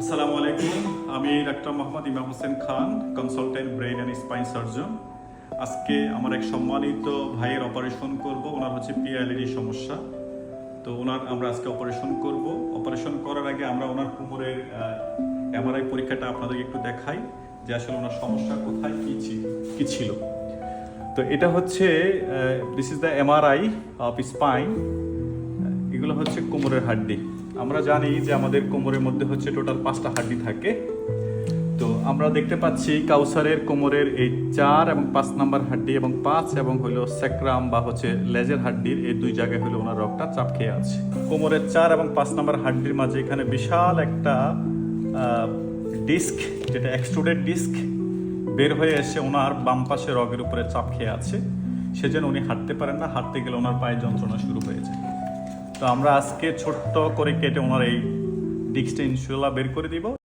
আসসালামু আলাইকুম। আমি doctor Mohammad Imam Hossain Khan consultant brain and spine surgeon আজকে আমার এক সম্মানিত ভাইয়ের অপারেশন করব, ওনার হচ্ছে পিআইএলডি সমস্যা। তো ওনার, আমরা আজকে অপারেশন করব। অপারেশন করার আগে আমরা ওনার কোমরের এমআরআই পরীক্ষাটা আপনাদেরকে একটু দেখাই, যে আসলে ওনার সমস্যা কোথায়, কী কী ছিল। তো এটা হচ্ছে this is the MRI of spine এগুলো হচ্ছে কোমরের হাড্ডি। আমরা জানি যে আমাদের কোমরের মধ্যে হচ্ছে টোটাল পাঁচটা হাড্ডি থাকে। তো আমরা দেখতে পাচ্ছি কাউসারের কোমরের এই চার এবং পাঁচ নাম্বার হাড্ডি এবং পাঁচ এবং হলো স্যাক্রাম বা হচ্ছে লেজের হাড্ডির এই দুই জায়গায় হলো ওনার রগটা চাপ খেয়ে আছে। কোমরের চার এবং পাঁচ নাম্বার হাড্ডির মাঝে এখানে বিশাল একটা ডিস্ক যেটা এক্সট্রুডেড ডিস্ক বের হয়ে এসে ওনার বাম পাশে রগের উপরে চাপ খেয়ে আছে। সেজন্য উনি হাঁটতে পারেন না, হাঁটতে গেলে ওনার পায়ে যন্ত্রণা শুরু হয়ে যায়। তো আমরা আজকে ছোট্ট করে কেটে ওনার এই ডিক্সটা ইনশাল্লাহ বের করে দিব।